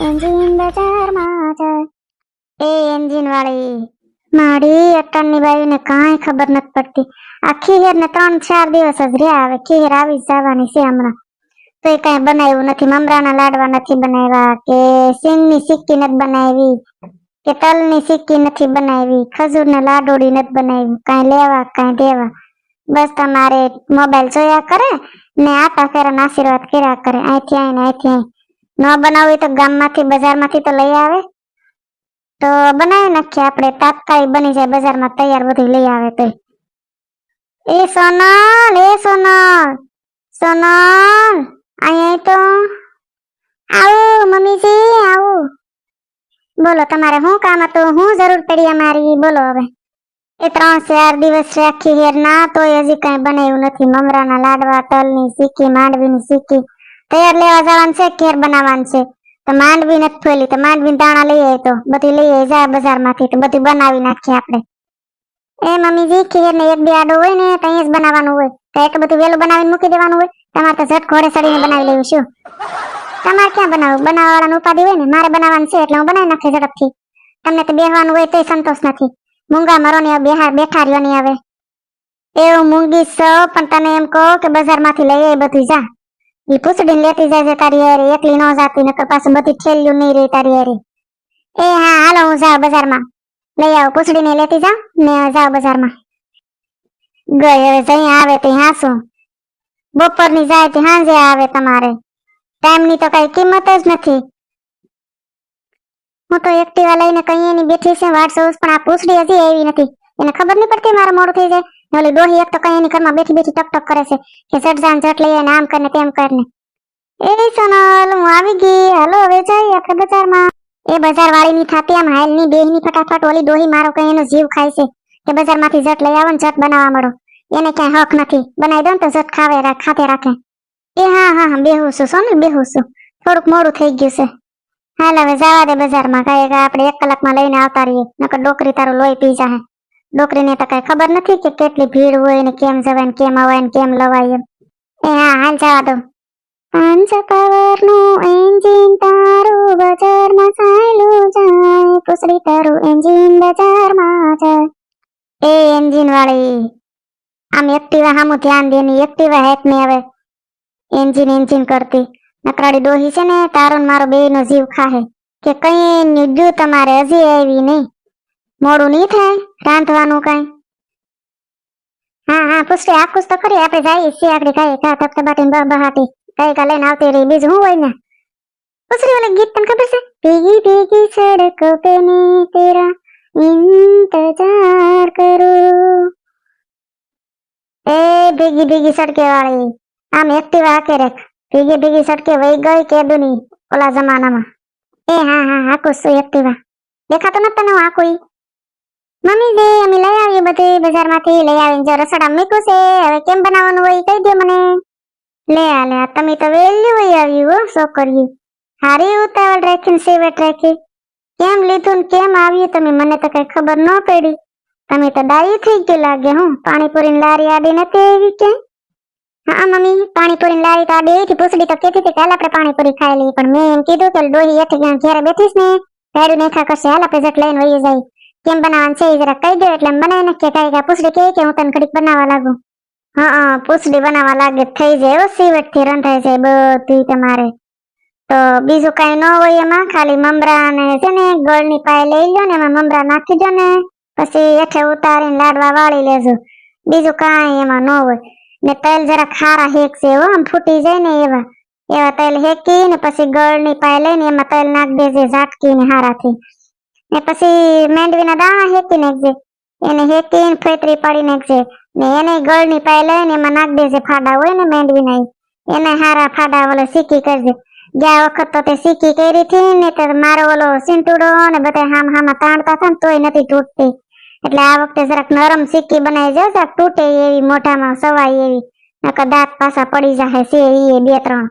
Engine બજારમાં છે હમણાં તો કાંઈ બનાવ્યું નથી મમરાના લાડવા નથી બનાવ્યા કે સિંગની સિક્કી નથી બનાવી કે તલની સિક્કી નથી બનાવી. ખજૂરના લાડોડી નથી બનાવી. કાંઈ લેવા, કાંઈ દેવા. બસ તમારે મોબાઈલ જોયા કરે ને આટા ફેરાના આશીર્વાદ કર્યા કરે. અહીંથી આવીને, અહીંથી અહીં ન બનાવવી તો ગામમાંથી, બજારમાંથી તો લઈ આવે. તો બનાવી નાખીએ આપણે. તાત્કાલિક બની જાય, બજારમાં તૈયાર બધું લઈ આવે તો એ સોનલ એ સોનલ સોનલ, અહીંયા તો. આવું, મમ્મીજી, આવું. બોલો, તમારે શું કામ હતું? શું જરૂર પડી અમારી? બોલો હવે. એ ત્રણ ચાર દિવસ આખી હેર ના તો હજી કઈ બનાવ્યું નથી. મમરાના લાડવા, તલની સિક્કી માંડવીની સિક્કી તૈયાર લેવા જવાનું છે ઘેર બનાવવાનું છે? તો માંડવી નથી ફોલી તો માંડવી દાણા લઈ આવી તો. બધી લઈ આવી જા બજારમાંથી, તો બધું બનાવી નાખીએ આપણે. એ મમ્મીજી ખીર ને એક બે આડો હોય ને, તો જ બનાવવાનું હોય. તો એટલું બધું વેલું બનાવીને મૂકી દેવાનું હોય. તમારે તો ઝટ ઘોડે સડીને બનાવી લેવું, શું? તમારે ક્યાં બનાવવું? બનાવવાળાનું ઉપાધિ હોય ને, મારે બનાવવાનું છે એટલે હું બનાવી નાખી ઝડપથી. તમને તો બેહવાનું હોય તોય સંતોષ નથી. મૂંગા મરો ને બેહાર બેઠા રહ્યો નહીં હવે એવું મૂંગી છો પણ તને એમ કહો કે બજારમાંથી લઈ આવી બધું જા. ઈ પૂછડીને લેતી જાય તારી હારી, એકલી ન જાતી, નકર પાછું બધી ઠેલ્યું નહીં રહી તારી હારે. એ હા, હાલો હું જાઉં બજારમાં. લઈ આવો, પૂછડીને લેતી જાઉં ને જાઉં બજારમાં. ગઈ હવે જઈ આવે તે હાસું. બપોરની જાય તે હાંજે આવે તમારે. ટાઈમની તો કઈ કિંમત જ નથી. હું તો એક્ટિવા લઈને કઈ એની બેઠી છે, વાટ જોઉં પણ આ પૂછડી હજી આવી નથી. એને ખબર નહીં પડતી મારું મોડું થઈ જાય. ઓલી ડોહી એક તો કઈ એની ઘરમાં બેઠી બેઠી ટક કરે છે, કે જટ જાન જટ લઈએ આમ કરીને તેમ કરીને. એ સોનલ, હું આવી ગઈ. હાલો, હવે જઈએ આપણે બજારમાં. એ બજાર વાળી ની થાતી, આમ હાલની બેહની ફટાફટ ઓલી ડોહી મારો કઈ એનો જીવ ખાય છે, કે બજારમાંથી જટ લઈ આવો ને જટ બનાવવા મળો. એને ક્યાંય હક નથી. બનાવી દો ને તો જટ ખાવે, રાખ, ખાતે રાખે. એ હા હા હા, બેહું છું, સોનલ, બેહું છું. થોડુંક મોડું થઈ ગયું છે. હાલ હવે જવા દે બજારમાં, કાંઈ આપણે એક કલાકમાં લઈને આવતા રહીએ, નકર ડોકરી તારું લોહી પી જાહે. ડોકરીને તો કઈ ખબર નથી કે કેટલી ભીડ હોય ને કેમ જવાય કેમ અવાય ને કેમ લવાય એમ. એ હા, હાલ જવા દો પાંચ પાવરનું એન્જિન તારું બજારમાં ચાલ્યું જાય પૂછડી તારું એન્જિન બજારમાં જાય. એ એન્જિન વાળી આમ એક્ટિવા હામું ધ્યાન દેની એક્ટિવા હેક ને હવે એન્જિન એન્જિન કરતી. નકરાડી ડોહી છે ને તારો ને મારો બેયનો જીવ ખાહે કે કઈ નીડ્યું તમારે હજી આવી નહીં મોડું નહીં થાય રાંધવાનું કઈ હા હા પુષ્ટિ આખું તો ખરી આપણે જઈએ છીએ આગળ કઈ કા તપતે બાટીને બ બહાટી કઈ કા લઈને આવતી રહી બીજું શું હોય ને પુષ્ટિ ઓલે ગીત તને ખબર છે ભીગી ભીગી સડકો पे मैं तेरा इंतजार करूं એ ભીગી ભીગી સડકે વાળી આમ એક્ટિવા હાકે રેખ ભીગી ભીગી સટકે વહી ગઈ કેદુની ઓલા જમાનામાં. એ હા હા, હાકું છું એક્ટિવા દેખાતો નથી તને હાકું ઈ? મમ્મી દે અમે લઈ આવીએ બધી બજારમાંથી. લઈ આવીને જો રસોડા મૂક્યું છે, હવે કેમ બનાવવાનું હોય કહી દે મને. લે આ, લે તમે તો વહેલી હોય આવ્યું હો છોકરીઓ હારી ઉતાવળ રાખીને સેવટ રાખી. કેમ લીધું કેમ આવ્યું તમે મને તો કઈ ખબર ન પડી. તમે તો ડાયું થઈ ગયું લાગે, હું. પાણીપુરીની લારી આડી નથી આવી કે હા મમ્મી પાણીપુરી લાવી તો આ બેથી પૂછડી તો કહેતી હતી કે હાલ આપણે પાણીપુરી ખાઈ પણ મેં એમ કીધું કે ડોહી હેઠે ક્યાં ઘેરે બેઠીશ ને ગાડું નેખા કરશે. હાલ આપણે જટ લઈને વહી જાય કેમ બનાવવાનું છે એ જરા કહી દો એટલે બનાવી નાખીએ કાંઈ કાંઈ પૂછડી કહે કે હું તને ઘડીક બનાવવા લાગુ. હા પૂછડી બનાવવા લાગે થઈ જાય એવો સીવટથી રંધાઈ જાય બધી તમારે. તો બીજું કાંઈ ન હોય એમાં, ખાલી મમરા ને છે ને, ગળની પાય લઈ લો ને, એમાં મમરા નાખી દો ને, પછી હેઠે ઉતારીને લાડવા વાળી લેજો. બીજું કાંઈ એમાં ન હોય. ને તેલ જરા ખારા હેકશે એવો આમ ફૂટી જાય ને એવા. એવા તેલ હેકી ને પછી ગળની પાય લઈને એમાં તેલ નાખ દેજે ઝાટકીને હારાથી. ને પછી મેંડવીના દાણા હેકી નાખજે. એને હેકીને ફેતરી પાડી નાખજે. ને એને ગળની પાય લઈને એમાં નાખ દેજે ફાડા હોય ને મેંડવીના ઈ. એને હારા ફાડા ઓલો સીકી કરજે. ગયા વખત તો તે સીકી કરી હતી ને તો મારો ઓલો સિંટુડો ને બધા હામ હામાં તાણતા હતા ને તોય નથી તૂટતી. એટલે આ વખતે જરાક નરમ સિક્કી બનાવી જો જરાક તૂટે એવી, મોઢામાં સવાય એવી. નકર દાંત પાછા પડી જાય છે એ બે, ત્રણ.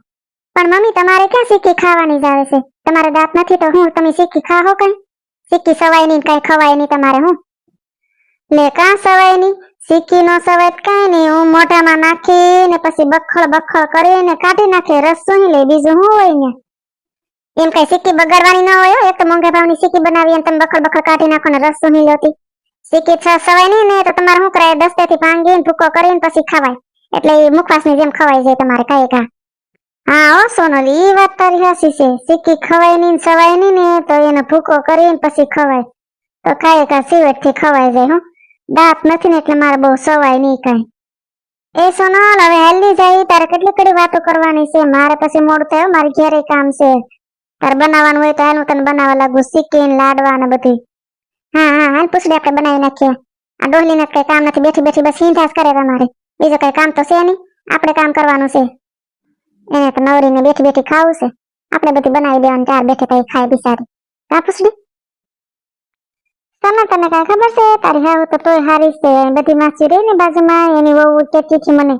પણ મમ્મી, તમારે ક્યાં સિક્કી ખાવાની જ આવે છે? તમારે દાંત નથી તો હું, તમે સિક્કી ખાઓ કઈ? સિક્કી સવાય નહીં કઈ ખવાય નહીં તમારે, હું? લે, કાં સવાય નહીં? સિક્કી નો સવાય કઈ નહીં. હું મોઢામાં નાખી ને પછી બખળ બખળ કરીને કાઢી નાખે, રસ સુહી લે, બીજું હું હોય ને એમ કઈ સિક્કી બગાડવાની ન હોય એક તો મોંઘા ભાવની સિક્કી બનાવી અને તમે બખળ બખળ કાઢી નાખો ને રસ સુહી લેતી સિક્કી સવાય નહીં ને તો તમારે શું કરાય? દસ્તેથી ભાંગીને ભૂકો કરીને પછી ખવાય. એટલે એ મુખવાસની જેમ ખવાઈ જાય તમારે કઈ કા હા, ઓ સોનલી એ વાત તારી હાસી છે. સિક્કી ખવાય નહીં સવાય નહીં ને તો એને ભૂકો કરીને પછી ખવાય. તો ખાય કા સિવટથી ખવાય જાય, હું. દાંત નથી ને એટલે મારે બહુ સવાય નહીં કાંઈ. એ સોનલ, હવે હેલ્ધી જાય તારે કેટલી કડી વાતો કરવાની છે? મારે પછી મોડું થયું મારે ઘેરે કામ છે. તારે બનાવવાનું હોય તો એનું તને બનાવવા લાગુ સિક્કી ને લાડવા ને બધી. હા હા, હાલ પૂછડી આપણે બનાવી નાખીએ. આ ડોહલીને કઈ કામ નથી. બેઠી બેઠી, બસ હિંધાસ કરે તમારે. બીજું કઈ કામ તો છે નહીં. આપણે કામ કરવાનું છે. એને તો નવરીને બેઠી બેઠી ખાવું છે. આપણે બધી બનાવી દેવાનું. ચાર બેઠે કઈ ખાય બિચારી. કા પૂછડી તને તને કઈ ખબર છે? તારી હાવ તો તોય હારી છે. બધી માસી રહી ને બાજુમાં. એની વહુ કહેતી હતી મને.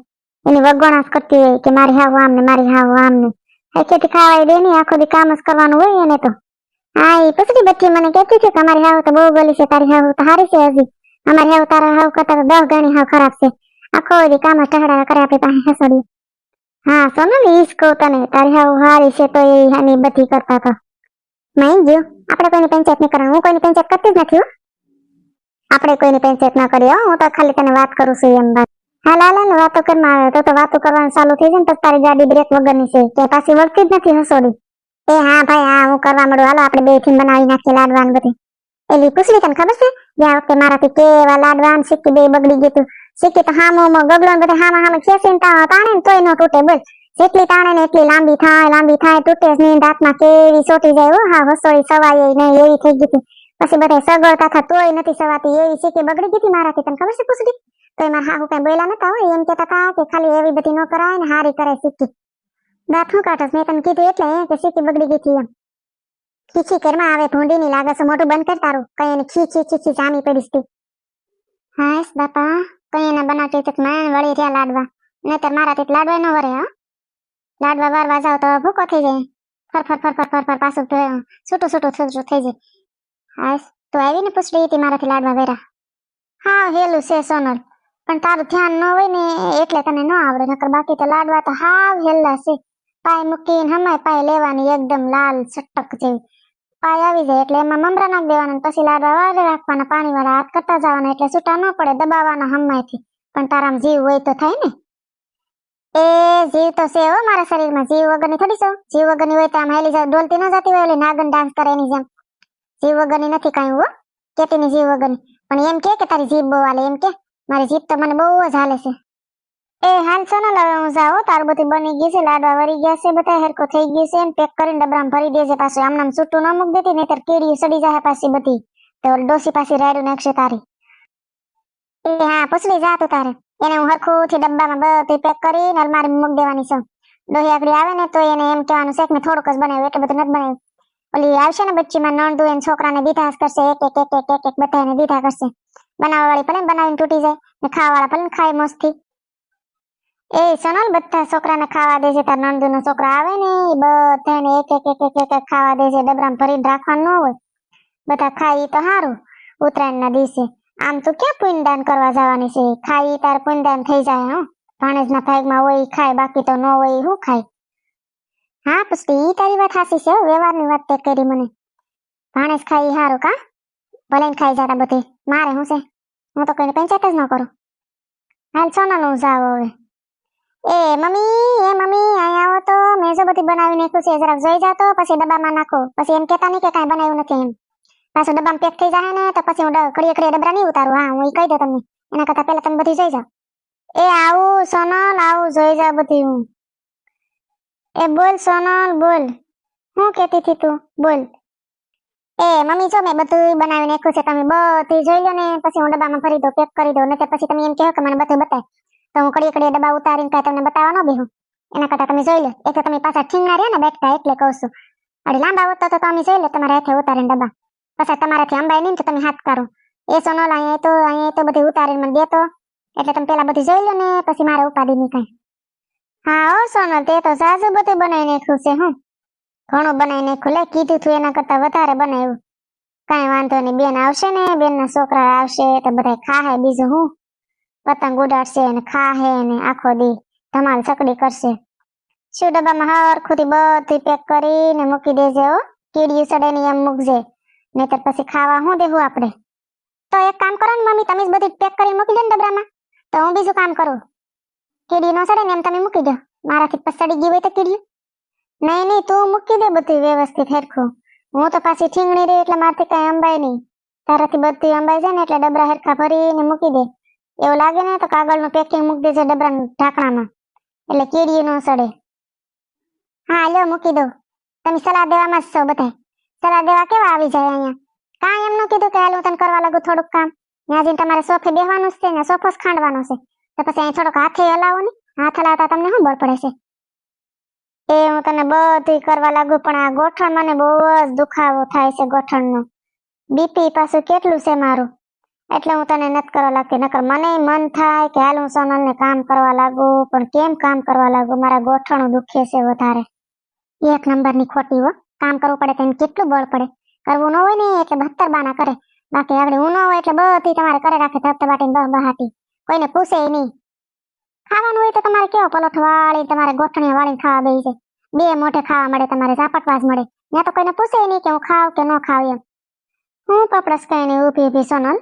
એની વગોણાસ કરતી હોય કે મારી હાવ આમ ને, મારી હાવ આમ ને. ખેતી ખાવાય દે નહીં. આખો દી કામ જ કરવાનું હોય એને તો. હા એ બચ્ચી મને કહેતી છે કે અમારી હાવ તો બહુ ગલી છે, તારી હાવ તો હારી છે હજી. અમારી હાવ, તારા હાવ કરતા તો દસ ગણી હાવ ખરાબ છે. આખો દી કામ ટહડા કરે આપણી પાસે હસડી. હા, સોનલ ઈ કહું તને, તારી હાવ હારી છે તો એ હાની બધી કરતા તો. નહીં ગયો, આપણે કોઈની પંચાયત નહીં કરવાનું, હું કોઈની પંચાયત કરતી જ નથી હો. આપણે કોઈની પંચાયત ના કરીએ હો તો ખાલી તને વાત કરું છું એમ વાત હા, લાલા ને વાતો કરવામાં આવે તો તો વાતો કરવાનું ચાલુ થઈ જાય ને પછી તારી ગાડી બ્રેક વગરની છે કે પાછી વળતી જ નથી હસોડી. એ હા ભાઈ, હા, હું કરવા મળું હાલો, આપણે બે થીમ બનાવી નાખીએ લાડવાન બધી. એલી પૂછડી તને ખબર છે? ગયા વખતે મારાથી કેવા લાડવાન સિક્કી બે બગડી ગયું તું. સિક્કી તો હામો ગગલો બધા હામા હામે ખેંચીને તાણે ને તોય ન તૂટે, બોલ. જેટલી તાણે ને એટલી લાંબી થાય લાંબી થાય, તૂટે જ દાંતમાં કેવી ચોટી જાય. હા હસોડી સવાય નહીં, એવી થઈ ગઈ પછી બધા સગવડતા થા, તોય નથી સવાતી, એવી સિક્કી બગડી ગઈ હતી મારાથી. તને ખબર છે પૂછડી તો એમાં હાહુ કઈ બોલ્યા નતા હોય, એમ કેતા હતા કે ખાલી એવી બધી ન કરાય ને હારી કરે સિક્કી દાંત હું મેં તને કીધું એટલે કે બગડી ગઈ હતી એમ. ખીચી કરમાં આવે ભૂંડી ની લાગે મોઢું બંધ કર તારું. કઈ એને ખીચી ખીચી જામી પડીશ તી હાશ બાપા, કઈ એના બનાવતી તક માન વળી રહ્યા લાડવા. નહીતર મારા તીત લાડવા ન વરે, હા. લાડવા વારવા જાવ તો ભૂકો થઈ જાય. ફર ફર ફર ફર ફર ફર, પાછું છૂટું છૂટું છૂટું થઈ જાય. હાશ, તો આવી ને પૂછડી હતી મારાથી લાડવા વેરા હા હેલું છે સોનલ. પણ તારું ધ્યાન ન હોય ને એટલે તને ન આવડે, નકર બાકી તો લાડવા તો હાવ હેલા છે. પાય મૂકીને હમાય, પાય લેવાની એકદમ લાલ ચટક જેવી. પાય આવી જાય એટલે એમાં મમરા નાખી દેવાના પછી લાડવા વાળે રાખવાના પાણી વાળા હાથ કરતા જવાના એટલે છૂટા ન પડે દબાવવાના હમાયથી. પણ તારામાં જીવ હોય તો થાય ને. એ જીવ તો છે હો મારા શરીરમાં, જીવ વગરની થોડી છો જીવ વગરની હોય તો આમ હેલી જાય, ડોલતી ન જતી હોય, ઓલી નાગન ડાન્સ કરે એની જેમ. જીવ વગરની નથી કાંઈ હો કેટીની જીવ વગરની. પણ એમ કે કે તારી જીભ બહુ હાલે, એમ કે. મારી જીભ તો મને બહુ જ હાલે છે. એ હાલ સોનલ હવે હું જાઉં. તારું બની ગયું છે, લાડવા વળી ગયા છે, બધા હેરકો થઈ ગયું છે પેક કરીને ડબરામાં ભરી દેજે પાછું. આમ છૂટું ન મૂક દેતી, નહીતર કીડી સડી જાય પાછી બધી. તો ડોસી પાછી રાયડું નાખશે તારી. એ હા પૂછડી જા તું તારે. એને હું હરખુંથી ડબ્બામાં બધું પેક કરીને અલમારી મૂક દેવાની છું. ડોહી આગળ આવે ને, તો એને એમ કહેવાનું છે કે થોડુંક જ બનાવ્યું, એટલે બધું નથી બનાવ્યું. ઓલી આવશે ને બચ્ચીમાં નણદું એને છોકરાને દીધા કરશે, એક એક એક એક એક એક બધા એને દીધા કરશે. બનાવવા વાળી ભલે બનાવીને તૂટી જાય. ને ખાવા વાળા ભલે ખાય મસ્તી એ સોનલ બધા છોકરાને ખાવા દે છે તાર નણદુ નો છોકરો આવે ને એ બધાને એક એક એક એક એક ખાવા ખાવા છે ડબરામાં ભરીને રાખવાનું ન હોય. બધા ખાય તો સારું ઉત્તરાયણના દિવસે. આમ તો ક્યાં પુણ્યદાન કરવા જવાની છે? ખાય તાર પુણ્યદાન થઈ જાય હો. ભાણેજના ભાગમાં હોય ખાય બાકી તો ન હોય શું ખાય? હા પુષ્ટિ ઈ તારી વાત હાસી છે હો, વ્યવહારની વાત તે કરી મને. ભાણેજ ખાય સારું કા? ભલે ને ખાઈ જતા બધે. મારે શું છે? હું તો કઈ પંચાયત જ ન કરું. હાલ સોનલ હું જાવ હવે. એ મમ્મી એ મમ્મી અહીંયા આવો તો. મેં જો બધી બનાવી નાખ્યું છે. જરાક જોઈ જાતો પછી ડબ્બામાં નાખો. પછી એમ કહેતા નહીં કે કાંઈ બનાવ્યું નથી એમ. પાછું ડબ્બામાં પેક થઈ જાય ને, તો પછી હું ઘડીએ ઘડીએ ડબરા નહીં ઉતારું. હા, હું એ કહી દઉં તમને. એના કરતાં પહેલાં તમે બધી જોઈ જાઓ. એ આવું સોનલ, આવું જોઈ જાઓ બધી હું. એ બોલ સોનલ, બોલ. હું કહેતી હતી તું, બોલ. એ મમ્મી, જો મેં બધું બનાવી નાખ્યું છે. તમે બધી જોઈ લો ને, પછી હું ડબ્બામાં ભરી દઉં પેક કરી દઉં. ને પછી તમે એમ કહો કે મને બધું બતાય. તો હું કડીએ કડીએ ડબ્બા ઉતારીને કાંઈ તમને બતાવવા ન બેહું. એના કરતા તમે જોઈ લો, એક તો તમે પાછા ઠીંગના રહ્યા ને બેઠતા એટલે કહું છું. અરે લાંબા હોત તો તમે જોઈ લો, તમારા હાથે ઉતારીને ડબ્બા. પછી તમારાથી અંબાઈ નહીં તો તમે હાથ કરો. એ સોનલ અહીંયા તો અહીંયા તો બધી ઉતારીને મને દેતો. એટલે તમે પેલા બધી જોઈ લો ને, પછી મારે ઉપાડી નહીં કાંઈ. હા, ઓ સોનલ તે તો સાસુ બધું બનાવી નાખ્યું હું. ઘણું બનાવી નાખ્યું. લે, કીધું તું એના કરતા વધારે બનાવ્યું. કાંઈ વાંધો નહીં, બેન આવશે ને, બેનના છોકરા આવશે તો બધા ખાહે બીજું હું. પતંગ ઉડાડશે ને ખાહે ને આખો દી ધમાલ ચકડી કરશે. શું ડબ્બામાં હરખુથી બધી પેક કરીને મૂકી દેજે હો? કીડીયું સડે ને એમ મૂકજે. નહીતર પછી ખાવા શું દેવું આપણે? તો એક કામ કરો ને મમ્મી, તમે બધી પેક કરીને મૂકી દો ને ડબરામાં તો હું બીજું કામ કરું. કીડી ન સડે ને એમ તમે મૂકી દો. મારાથી પછી સડી હોય તો કીડીયું નહીં નહીં, તું મૂકી દે બધું વ્યવસ્થિત હેરખું. હું તો પાછી ઠીંગણી રહી એટલે મારથી કઈ અંબાય નહીં. તારાથી બધું અંબાઈ જાય ને એટલે ડબરા હેરખા ભરીને મૂકી દે. એવું લાગે ને તો કાગળનું પેકિંગ મૂકી દેજે ડબરાના ઢાંકણામાં. એટલે કીડી ન સડે. હા, લ્યો મૂકી દો તમે સલાહ દેવામાં જ છો બધા સલાહ દેવા કેવા આવી જાય અહીંયા? કાંઈ એમ કીધું કે હાલ હું તને કરવા લાગુ થોડુંક કામ. ત્યાં તમારે સોફે બેહવાનું છે ને, સોફો જ ખાંડવાનો છે. તો પછી અહીં થોડોક હાથે હલાવો ને. હાથ હલાવતા તમને શું બળ પડે છે? એ હું તને બધું કરવા લાગુ, પણ આ ગોઠણ મને બહુ જ દુખાવો થાય છે ગોઠણનો. બીપી પાછું કેટલું છે મારું? એટલે હું તને નથી કરવા લાગતી. નકર મને મન થાય કે હાલ હું સોનલને કામ કરવા લાગુ, પણ કેમ કામ કરવા લાગુ? મારા ગોઠણું દુખે છે વધારે. એક નંબરની ખોટી હો. કામ કરવું પડે તેને કેટલું બળ પડે? કરવું ન હોય ને એટલે બહત્તર બાના કરે. બાકી આગળ હું ન હોય એટલે બધી તમારે કરે રાખે ધબધબાટી બહ બહાટી. કોઈને પૂછે નહીં. ખાવાનું હોય તો તમારે કેવો પલોઠ વાળી તમારે ગોઠણી વાળીને ખાવા બેસી જાય. બે મોઢે ખાવા મળે, તમારે ઝાપટવાસ મળે. ત્યાં તો કોઈને પૂછે નહીં કે હું ખાવ કે ન ખાવ એમ. હું પપડસ કઈ ઊભી ઊભી સોનલ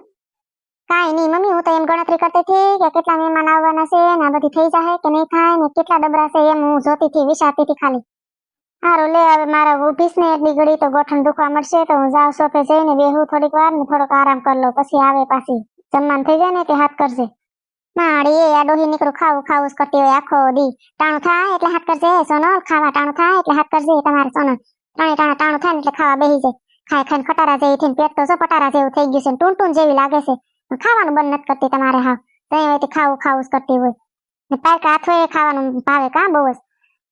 કાંઈ નહીં, મમ્મી, હું તો એમ ગણતરી કરતી હતી કે કેટલા મહેમાન આવવાના છે ને આ બધી થઈ જાય કે નહીં થાય ને કેટલા ડબરા છે એમ હું જોતી હતી વિચારતી હતી ખાલી. હારું, લે, હવે મારા ઊભીશ ને એટલી તો ગોઠણ દુખવા મળશે તો હું જાઉં સોફે જઈને બેહું થોડીક વાર ને થોડોક આરામ કરી લઉં, પછી આવે પાછી. જમવાનું થઈ જાય ને તે હાથ કરજે. માડી, આ ડોહી નીકળું ખાવું ખાવું કરતી હોય આખો દી. ટાણું થાય એટલે હાથ કરજે સોનો ખાવા ટાણું થાય એટલે હાથ કરજે તમારે સોનો ટાણે ટાણે ટાણું થાય ને એટલે ખાવા બેસી જાય. ખાઈ ખાઈને ખટારા જેવી થઈને પેટ તો જો પટારા જેવું થઈ ગયું છે ટૂન ટૂન જેવી લાગે છે. ખાવાનું બંધ નથી કરતી તમારે, હા. તઈ હોય ખાવું ખાવું કરતી હોય. ને પારકા હાથો ખાવાનું ભાવે કા બહુ જ.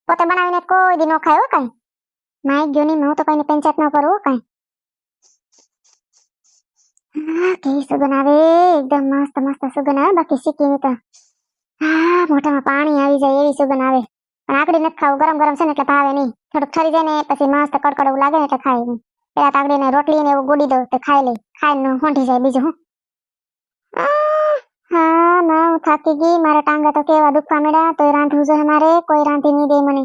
પોતે બનાવીને કોઈ દી ન ખાય કઈ. માઈ ગયો નહીં, હું તો કોઈને પંચાયત ન કરું કઈ. હા, કેવી એકદમ મસ્ત મસ્ત સુગંધ આવે બાકી શીખી તો. હા, મોઢામાં પાણી આવી જાય એવી સુગંધ આવે. પણ આકડી નથી ખાવું, ગરમ ગરમ છે ને એટલે ભાવે નહીં. થોડુંક ઠરી જાય ને પછી મસ્ત કડકડ એવું લાગે ને એટલે ખાય નહીં. પેલા તાકડીને રોટલી ને એવું ગોડી દઉં તો ખાઈ લઈ. ખાઈને હોંઠી જાય બીજું હા, ના, હું થાકી ગઈ. મારા ટાંગા તો કેવા દુખવા મળ્યા તોય રાંધવું જોઈએ મારે. કોઈ રાંધી નહીં દે મને.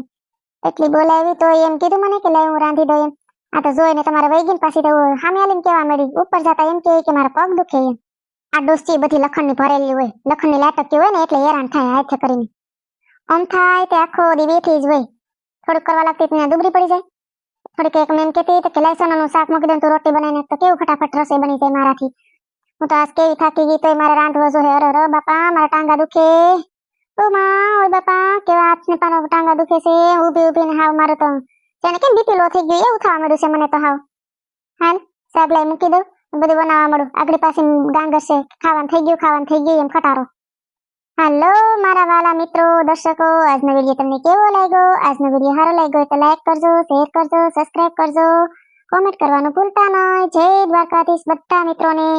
એટલી બોલાવી તો એમ કીધું મને કે લઈ હું રાંધી દઉં એમ. આ તો જોઈને તમારે વહી ગઈ ને પાછી તો સામે આલીને કેવા મળી ઉપર જતા એમ કહે કે મારા પગ દુખે એમ. આ ડોસી બધી લખણની ભરેલી હોય. લખણની લાટકી હોય ને એટલે હેરાન થાય હાથે કરીને. આમ થાય તે આખો દી બેઠી જ હોય. થોડુંક કરવા લાગતી ત્યાં દુબરી પડી જાય. થોડીક એક મેમ કહેતી હતી કે લસણનું શાક મૂકી તું રોટી બનાવીને તો કેવું ફટાફટ રસોઈ બની જાય મારાથી. હું તો આજ કેવી થાકી ગઈ તોય મારે રાંધવો જોઈએ અરે અરે, બાપા, મારા ટાંગા દુખે. ઓ માં, ઓય બાપા, કેવા હાથ પાનો ટાંગા દુખે છે. ઊભી ઊભી ને હાવ મારું તો તેને કેમ બીપી લો થઈ ગયું. એવું થવા માંડ્યું છે મને તો હાવ. હાલ શાક લઈ મૂકી દઉં. બધું બનાવવા મળું આગળ પાસે ગાંગર છે. ખાવાનું થઈ ગયું, ખાવાનું થઈ ગયું, એમ ખટારો હાલો, મારા વાલા મિત્રો, દર્શકો, આજનો વીડિયો તમને કેવો લાગ્યો? આજનો વીડિયો સારો લાગ્યો તો લાઈક કરજો, શેર કરજો, સબસ્ક્રાઇબ કરજો. કોમેન્ટ કરવાનું ભૂલતા નહીં જય દ્વારકાધીશ બધા મિત્રોને.